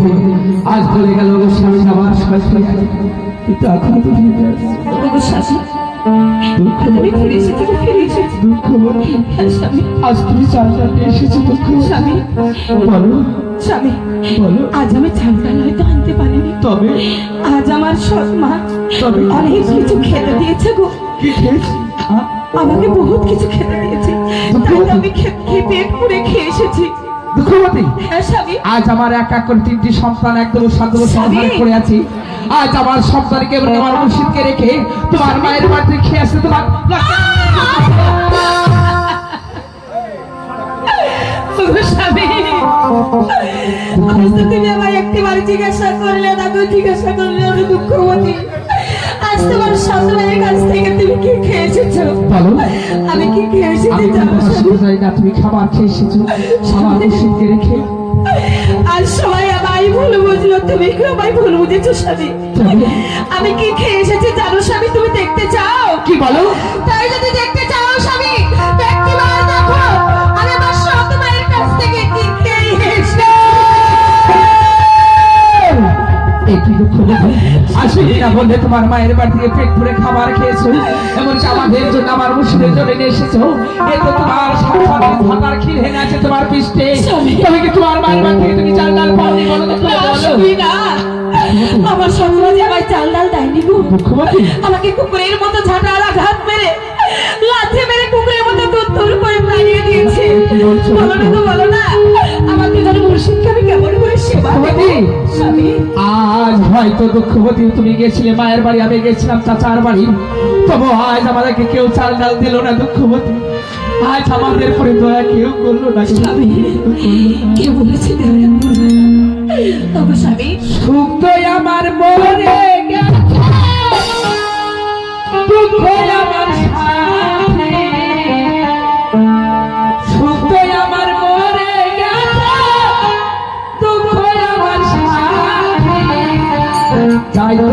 আজ বলে গেল গো স্বামী আমার হয়ে কিন্তু এখন তো ফিরে আসছে। ওগো স্বামী দুঃখ হ্যাঁ, আজ তুমি চার চারটে এসেছ দুঃখ স্বামী। বলো। স্বামী বলো। আজ আমি চালটা হয়তো আনতে পারিনি। তবে? আজ আমার সৎ মা তবে? অনেক কিছু খেতে দিয়েছে গো। কি খেয়েছি? হ্যাঁ? আমাকে বহুত কিছু খেতে দিয়েছে। তাই আমি খে- খেয়ে পেট পুড়ে খেয়ে এসেছি। দুঃখবতী? হ্যাঁ আজ আমার এক এক করে তিনটি সন্তান একদম শান্ত স্বামী। করে আছি। আজ আমার সন্তানকে এবং আমার মুর্শিদকে রেখে তোমার মায়ের বাড়িতে খেয়ে আসতে তোমার তুমি আমায় একটিবার জিজ্ঞাসা করলে গো জিজ্ঞাসা করলে আমি দুঃখবতী। তোমার সন্তানের কাছ থেকে তুমি কি খেয়ে এসেছ আমি কি খেয়ে এসেছি আমি জানো তোমার স্বামী? শুরু জানি না তুমি খাবার খেয়ে এসেছ। আমার রেখে। আর সবাই আমায় ভুল বুঝলো তুমি আমায় ভুল বুঝেছ স্বামী? আমি কি খেয়ে এসেছি জানো স্বামী? তুমি দেখতে চাও? কি বলো? তাই যদি দেখতে না বললে তোমার মায়ের বাড়ি থেকে পেট ভরে খাবার খেয়েছো? এমনকি আমাদের জন্য আমার মুর্শিদের জন্য নিয়ে এসেছ? এই তো তোমার সাথে ভাতার ক্ষীর হেনে আছে তোমার পৃষ্ঠে। তবে কি তোমার মায়ের বাড়ি থেকে তুমি চাল ডাল পাওনি বলো তো না। আমার সন্তান আমায় চাল ডাল দেয়নি গো। আমাকে কুকুরের মতো ঝাঁটার আঘাত মেরে লাথি মেরে কুকুরের মতো দুধ দূর করে তাড়িয়ে দিয়েছে। বলো না গো বলো না। আমাকে যেন মুর্শিদকে আমি কেমন করে সেবা দেবো? স্বামী। হয়তো দুঃখবতী তুমি গেছিলে, মায়ের বাড়ি আমি গেছিলাম চাচার বাড়ি। তবু আজ আমাদেরকে কেউ চাল ডাল দিল না দুঃখবতী আজ আমাদের পরে দয়া কেউ করল না। কে বলেছে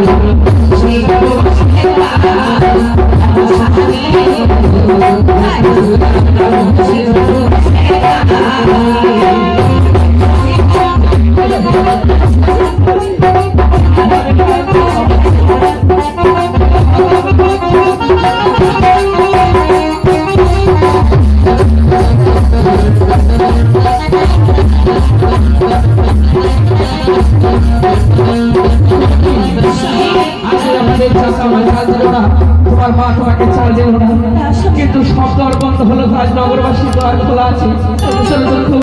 আজকে না তোমার মা তোমাকে দিল না। কিন্তু সব দর বন্ধ হলো আজ নগরবাসী তো খোলা আছে